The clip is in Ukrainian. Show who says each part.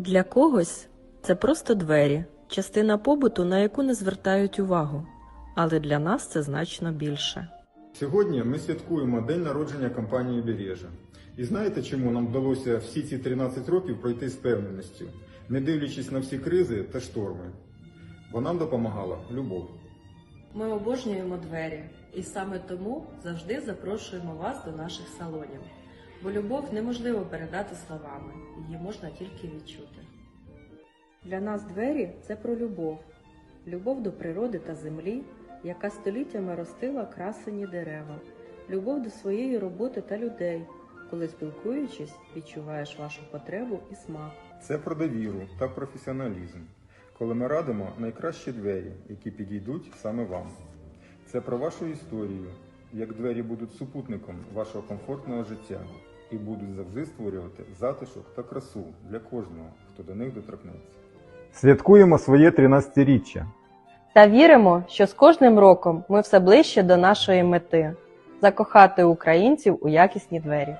Speaker 1: Для когось це просто двері, частина побуту, на яку не звертають увагу. Але для нас це значно більше.
Speaker 2: Сьогодні ми святкуємо день народження компанії Бережа. І знаєте, чому нам вдалося всі ці 13 років пройти з певненістю, не дивлячись на всі кризи та шторми? Бо нам допомагала любов.
Speaker 1: Ми обожнюємо двері, і саме тому завжди запрошуємо вас до наших салонів. Бо любов неможливо передати словами, її можна тільки відчути. Для нас двері це про любов, любов до природи та землі, яка століттями ростила красені дерева, любов до своєї роботи та людей, коли спілкуючись, відчуваєш вашу потребу і смак.
Speaker 2: Це про довіру та професіоналізм, коли ми радимо найкращі двері, які підійдуть саме вам. Це про вашу історію, як двері будуть супутником вашого комфортного життя і будуть завжди створювати затишок та красу для кожного, хто до них доторкнеться.
Speaker 3: Святкуємо своє 13-річчя.
Speaker 4: Та віримо, що з кожним роком ми все ближче до нашої мети закохати українців у якісні двері.